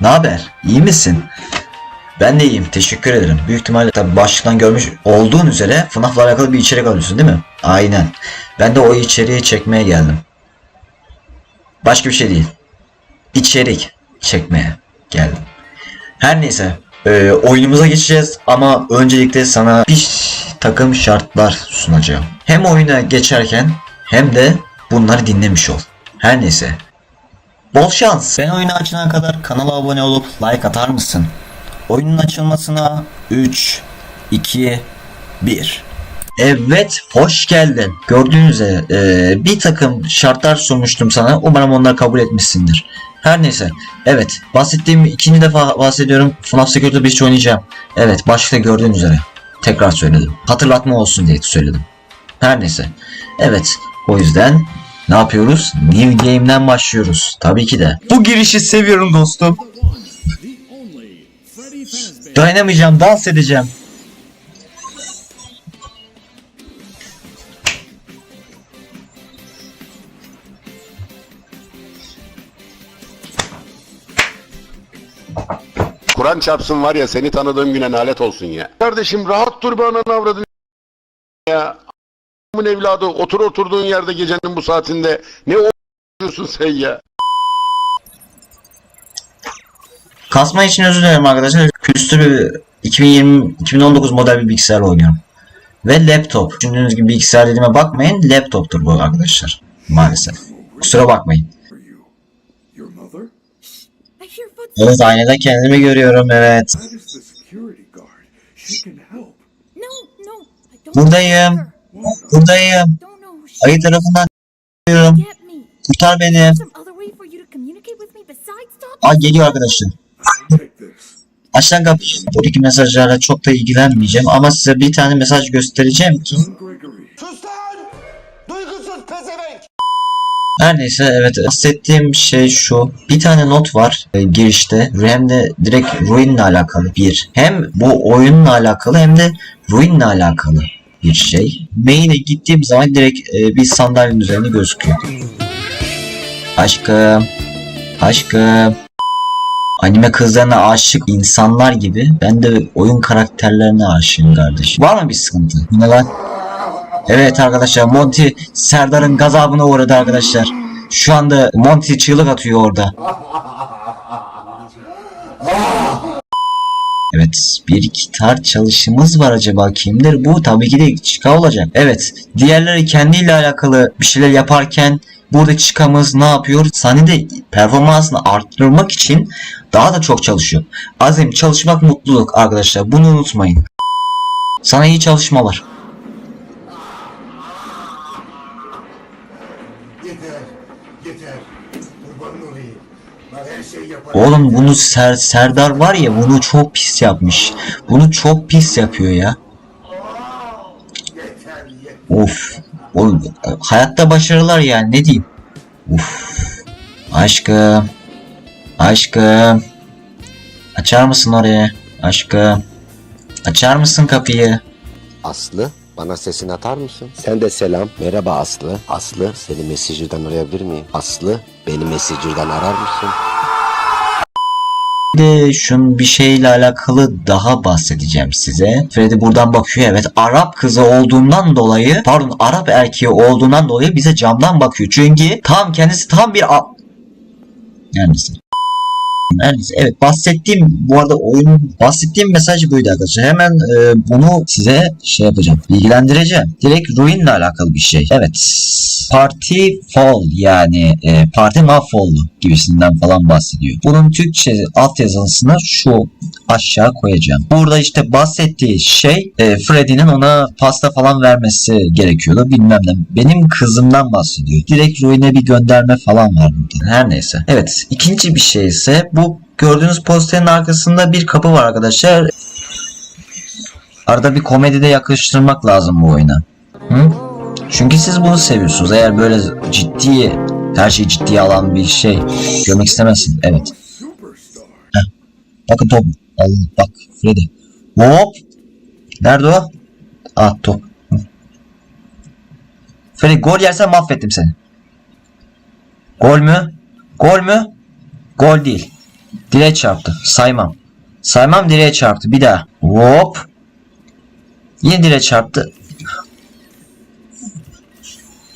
Ne haber? İyi misin? Ben de iyiyim. Teşekkür ederim. Büyük ihtimalle tabi başlıktan görmüş olduğun üzere FNAF'la alakalı bir içerik alıyorsun değil mi? Aynen. Ben de o içeriği çekmeye geldim. Başka bir şey değil. İçerik çekmeye geldim. Her neyse. e, oyunumuza geçeceğiz ama öncelikle sana bir takım şartlar sunacağım. Hem oyuna geçerken hem de bunları dinlemiş ol. Her neyse. Bol şans. Ben oyunu açana kadar kanala abone olup like atar mısın? Oyunun açılmasına 3, 2, 1. Evet, hoş geldin. Gördüğünüz üzere e, bir takım şartlar sunmuştum sana. Umarım onları kabul etmişsindir. Her neyse. Evet, bahsettiğim ikinci defa bahsediyorum. FNAF Security Breach oynayacağım. Evet, başta gördüğünüz üzere. Tekrar söyledim. Hatırlatma olsun diye söyledim. Her neyse. Evet, o yüzden ne yapıyoruz? New Game'den başlıyoruz. Tabii ki de. Bu girişi seviyorum dostum. Dayanamayacağım, dans edeceğim. Kur'an çarpsın var ya seni tanıdığım güne nalet olsun ya. Kardeşim rahat dur be ananı avradını ya. A**ımın evladı otur oturduğun yerde gecenin bu saatinde ne o**uyorsun sen ya. Kasma için özür dilerim arkadaşlar. Külüstür bir 2020 2019 model bir bilgisayar oynuyorum. Ve laptop. Düşündüğünüz gibi bilgisayar dediğime bakmayın. Laptoptur bu arkadaşlar. Maalesef. Kusura bakmayın. Evet aynada kendimi görüyorum evet. Buradayım. Buradayım. Ayı tarafından me. Kurtar beni. Aa geliyor arkadaşlar. Açtan kapıyı. Buradaki mesajlarla çok da ilgilenmeyeceğim ama size bir tane mesaj göstereceğim ki! Her neyse evet bahsettiğim şey şu. Bir tane not var e, girişte. Hem de direkt Ruin'le alakalı bir. Hem bu oyunla alakalı hem de Ruin'le alakalı bir şey. Main'e gittiğim zaman direkt e, bir sandalyenin üzerinde gözüküyor. Aşkım. Aşkım. Anime kızlarına aşık insanlar gibi ben de oyun karakterlerine aşığım kardeşim. Var mı bir sıkıntı? Ne lan? Evet arkadaşlar Monty Serdar'ın gazabına uğradı arkadaşlar. Şu anda Monty çığlık atıyor orada. Evet bir gitar çalışımız var acaba kimdir bu? Tabii ki de Chica olacak. Evet diğerleri kendiyle alakalı bir şeyler yaparken burada Chica'mız ne yapıyor? Sahnede performansını arttırmak için daha da çok çalışıyor. Azim çalışmak mutluluk arkadaşlar bunu unutmayın. Sana iyi çalışmalar. Yeter, yeter. Kurban olayım. Oğlum bunu Ser Serdar var ya bunu çok pis yapmış. Bunu çok pis yapıyor ya. Of. Oğlum, hayatta başarılar yani ne diyeyim. Uf. Aşkım. Aşkım. Açar mısın oraya? Aşkım. Açar mısın kapıyı? Aslı bana sesini atar mısın? Sen de selam. Merhaba Aslı. Aslı seni Messenger'dan arayabilir miyim? Aslı beni Messenger'dan arar mısın? De şun bir şeyle alakalı daha bahsedeceğim size. Freddy buradan bakıyor evet Arap kızı olduğundan dolayı pardon Arap erkeği olduğundan dolayı bize camdan bakıyor. Çünkü tam kendisi tam bir yani her evet bahsettiğim bu arada oyun bahsettiğim mesaj buydu arkadaşlar. Hemen e, bunu size şey yapacağım. Bilgilendireceğim. Direkt Ruin'le alakalı bir şey. Evet. Party Fall yani e, parti mahvoldu gibisinden falan bahsediyor. Bunun Türkçe altyazısını şu aşağı koyacağım. Burada işte bahsettiği şey e, Freddy'nin ona pasta falan vermesi gerekiyordu bilmem ne. Benim kızımdan bahsediyor. Direkt Ruin'e bir gönderme falan var burada. Her neyse. Evet ikinci bir şey ise bu gördüğünüz posterin arkasında bir kapı var arkadaşlar. Arada bir komedide yakıştırmak lazım bu oyuna. Hı? Çünkü siz bunu seviyorsunuz. Eğer böyle ciddi, her şeyi ciddiye alan bir şey görmek istemezsiniz. Evet. Superstar. Bakın top. Allah bak Freddy. Hop. Nerede o? Ah top. Freddy gol yersen mahvettim seni. Gol mü? Gol mü? Gol değil. Direğe çarptı. Saymam. Saymam direğe çarptı. Bir daha. Hop. Yine direğe çarptı.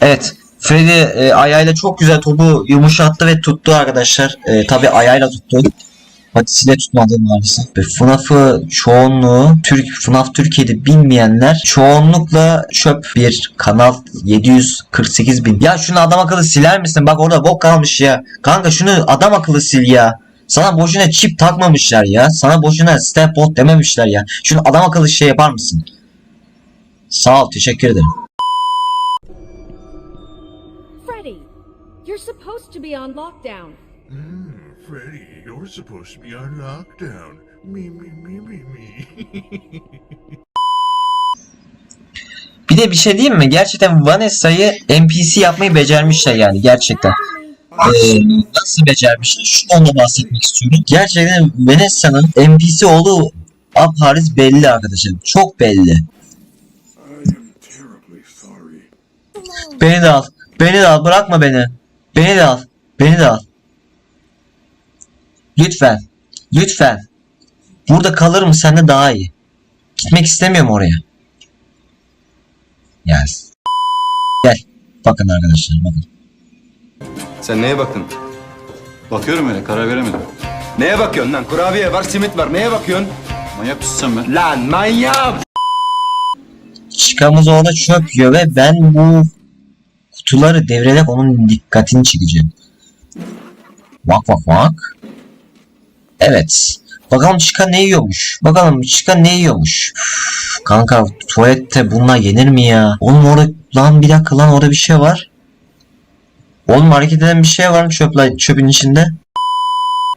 Evet. Freddy e, ayağıyla çok güzel topu yumuşattı ve tuttu arkadaşlar. E, Tabi ayağıyla tuttu. Patisiyle tutmadı maalesef. Ve FNAF'ı çoğunluğu Türk FNAF Türkiye'de bilmeyenler çoğunlukla çöp bir kanal 748 bin. Ya şunu adam akıllı siler misin? Bak orada bok kalmış ya. Kanka şunu adam akıllı sil ya. Sana boşuna çip takmamışlar ya. Sana boşuna step bot dememişler ya. Şunu adam akıllı şey yapar mısın? Sağ ol teşekkür ederim. Freddy, you're supposed to be on lockdown. Freddy, you're supposed to be on lockdown. Me, me, me, me, me. Bir de bir şey diyeyim mi? Gerçekten Vanessa'yı NPC yapmayı becermişler yani gerçekten. Ee, nasıl becermişler? Şunu onunla bahsetmek istiyorum. Gerçekten Vanessa'nın NPC olduğu apariz belli arkadaşlar. Çok belli. Beni de al. Beni de al. Bırakma beni. Beni de al. Beni de al. Lütfen. Lütfen. Burada kalırım sende daha iyi. Gitmek istemiyorum oraya. Gel. Gel. Bakın arkadaşlar bakın. Sen neye baktın? Bakıyorum öyle karar veremedim. Neye bakıyorsun lan? Kurabiye var, simit var. Neye bakıyorsun? Manyak mısın sen be? Lan manyak! Çıkamız orada çöp yiyor ve ben bu kutuları devrederek onun dikkatini çekeceğim. Bak bak bak. Evet. Bakalım Chica ne yiyormuş? Bakalım Chica ne yiyormuş? Üf, kanka tuvalette bunlar yenir mi ya? Oğlum orada lan bir dakika lan orada bir şey var. Oğlum hareket eden bir şey var mı çöple, çöpün içinde?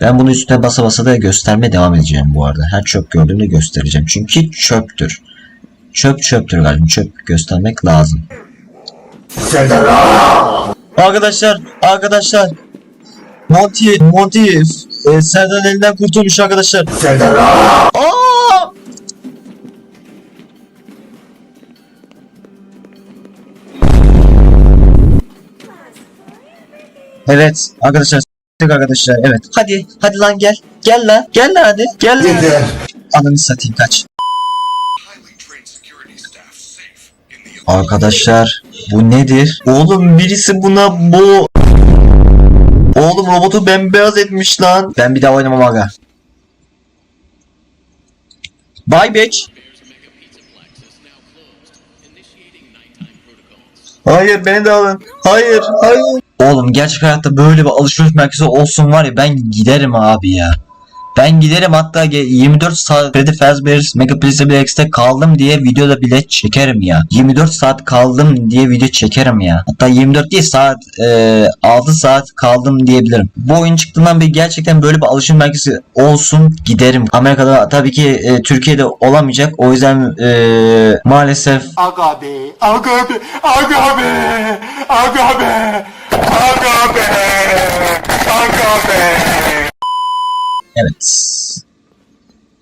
Ben bunu üstüne basa basa da göstermeye devam edeceğim bu arada. Her çöp gördüğümde göstereceğim. Çünkü çöptür. Çöp çöptür galiba. Çöp göstermek lazım. Arkadaşlar, arkadaşlar. Monty, Monty e, Serdar elinden kurtulmuş arkadaşlar. Aa! Evet arkadaşlar s**tik arkadaşlar evet. Hadi hadi lan gel. Gel lan. Gel lan hadi. Gel lan. Yeter. Ananı satayım kaç. Arkadaşlar bu nedir? Oğlum birisi buna bu Oğlum robotu bembeyaz etmiş lan. Ben bir daha oynamam aga. Bye bitch. Hayır beni de alın. Hayır, hayır. Oğlum gerçek hayatta böyle bir alışveriş merkezi olsun var ya ben giderim abi ya. Ben giderim hatta ge- 24 saat Freddy Fazbear's Mega Pixel X'te kaldım diye videoda bile çekerim ya. 24 saat kaldım diye video çekerim ya. Hatta 24 değil saat e, 6 saat kaldım diyebilirim. Bu oyun çıktığından beri gerçekten böyle bir alışım merkezi olsun giderim. Amerika'da tabii ki e, Türkiye'de olamayacak. O yüzden e, maalesef Aga be, aga be, aga be, aga be, aga be, aga be. Evet.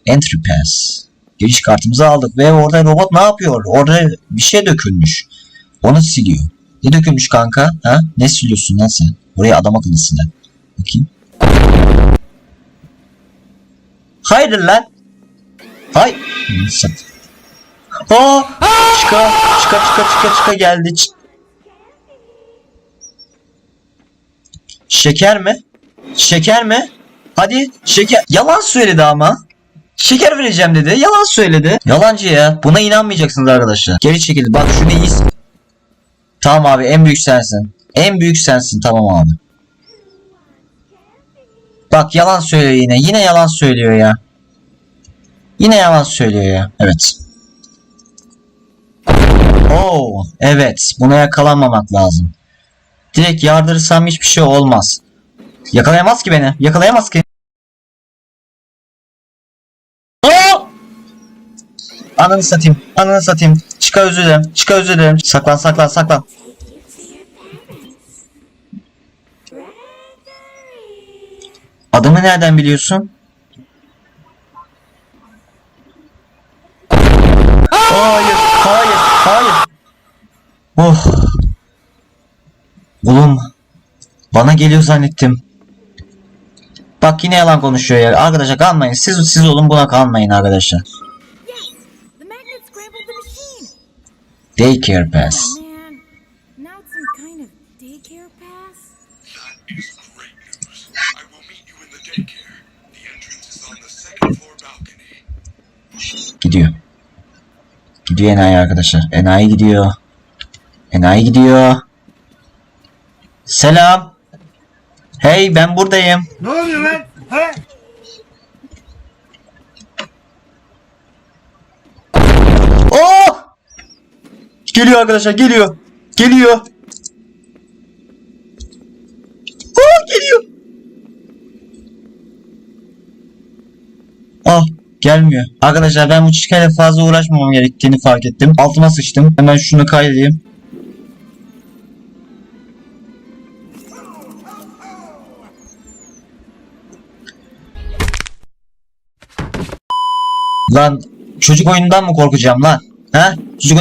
Entry pass. Giriş kartımızı aldık ve orada robot ne yapıyor? Orada bir şey dökülmüş. Onu siliyor. Ne dökülmüş kanka? Ha? Ne siliyorsun lan sen? Oraya adam akıllı silen. Bakayım. Hayır lan. Hay. Sat. Aa! Çıka, çıka, çıka, çıka, çıka geldi. Çık. Şeker mi? Şeker mi? Hadi şeker. Yalan söyledi ama. Şeker vereceğim dedi. Yalan söyledi. Yalancı ya. Buna inanmayacaksınız arkadaşlar. Geri çekildi. Bak şunu iyi. Tamam abi en büyük sensin. En büyük sensin tamam abi. Bak yalan söylüyor yine. Yine yalan söylüyor ya. Yine yalan söylüyor ya. Evet. Oo, evet. Buna yakalanmamak lazım. Direkt yardırırsam hiçbir şey olmaz. Yakalayamaz ki beni. Yakalayamaz ki. Ananı satayım. Ananı satayım. Çıka özür dilerim. Çıka özür dilerim. Saklan saklan saklan. Adımı nereden biliyorsun? Hayır, hayır, hayır. Oh. Oğlum, bana geliyor zannettim. Bak yine yalan konuşuyor ya. Arkadaşlar kalmayın. Siz siz olun buna kalmayın arkadaşlar. Floor balcony. Gidiyor. Gidiyor enayi arkadaşlar. Enayi gidiyor. Enayi gidiyor. Selam. Hey ben buradayım. Ne oluyor lan? He? Oh! Geliyor arkadaşlar geliyor. Geliyor. Oh geliyor. Ah gelmiyor. Arkadaşlar ben bu çiçeklerle fazla uğraşmamam gerektiğini fark ettim. Altıma sıçtım. Hemen şunu kaydedeyim. Lan çocuk oyundan mı korkacağım lan? Ha? Çocuk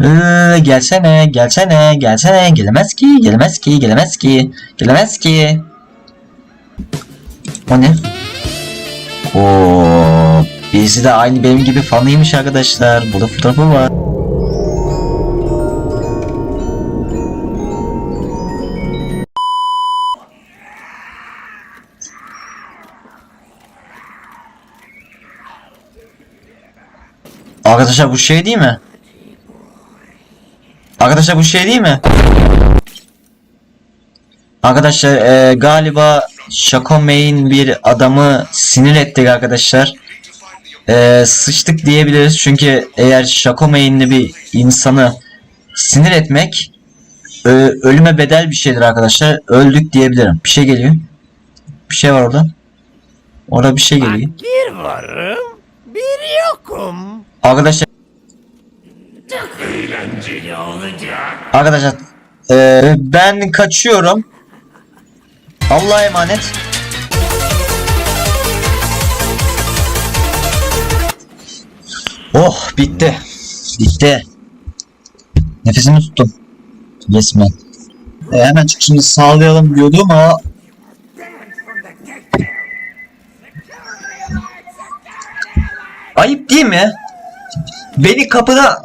Ee, gelsene, gelsene, gelsene, gelemez ki, gelemez ki, gelemez ki, gelemez ki. O ne? Oo, birisi de aynı benim gibi fanıymış arkadaşlar. Burada fotoğrafı var. Arkadaşlar bu şey değil mi? Arkadaşlar bu şey değil mi? Arkadaşlar e, galiba Shaco Main bir adamı sinir ettik arkadaşlar. E, sıçtık diyebiliriz çünkü eğer Shaco Main'li bir insanı sinir etmek e, ölüme bedel bir şeydir arkadaşlar. Öldük diyebilirim. Bir şey geliyor. Bir şey var orada. Orada bir şey geliyor. Bir varım, bir yokum. Arkadaşlar Arkadaşlar eee, ben kaçıyorum. Allah'a emanet. Oh bitti. Bitti. Nefesimi tuttum. Resmen. E, hemen çıkışını sağlayalım diyordum ama Ayıp değil mi? Beni kapıda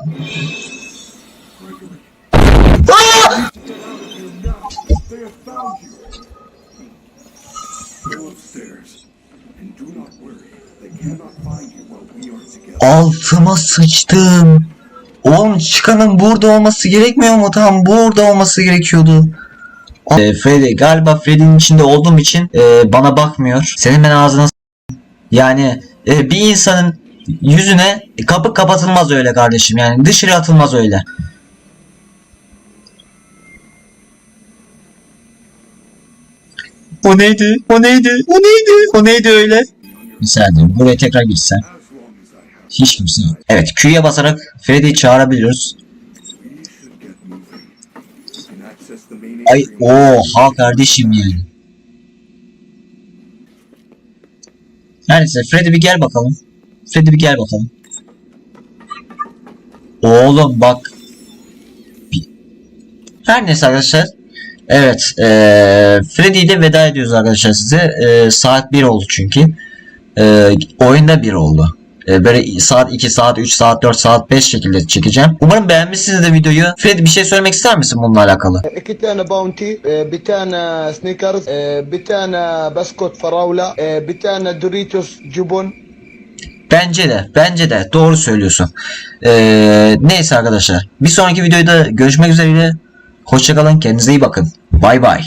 sıçtım. Oğlum çıkanın burada olması gerekmiyor mu? Tam burada olması gerekiyordu. Ee, Freddy galiba Freddy'nin içinde olduğum için e, bana bakmıyor. Senin ben ağzına yani e, bir insanın yüzüne kapı kapatılmaz öyle kardeşim yani dışarı atılmaz öyle. O neydi? O neydi? O neydi? O neydi öyle? Bir saniye buraya tekrar gitsen. Hiç kimse yok. Evet Q'ya basarak Freddy'yi çağırabiliyoruz. Ay oha kardeşim yani. Her neyse Freddy bir gel bakalım. Freddy bir gel bakalım. Oğlum bak. Her neyse arkadaşlar. Evet. Eee Freddy ile veda ediyoruz arkadaşlar size. Eee, saat 1 oldu çünkü. Eee oyunda 1 oldu. Ee, böyle saat 2 saat 3 saat 4 saat 5 şekilde çekeceğim. Umarım beğenmişsiniz de videoyu. Fred bir şey söylemek ister misin bununla alakalı? E, iki tane bounty, e, bir tane sneakers, e, bir tane baskot farawla, bir tane Doritos cubon, Bence de. Bence de. Doğru söylüyorsun. Ee, neyse arkadaşlar. Bir sonraki videoda görüşmek üzere. Hoşçakalın. Kendinize iyi bakın. Bay bay.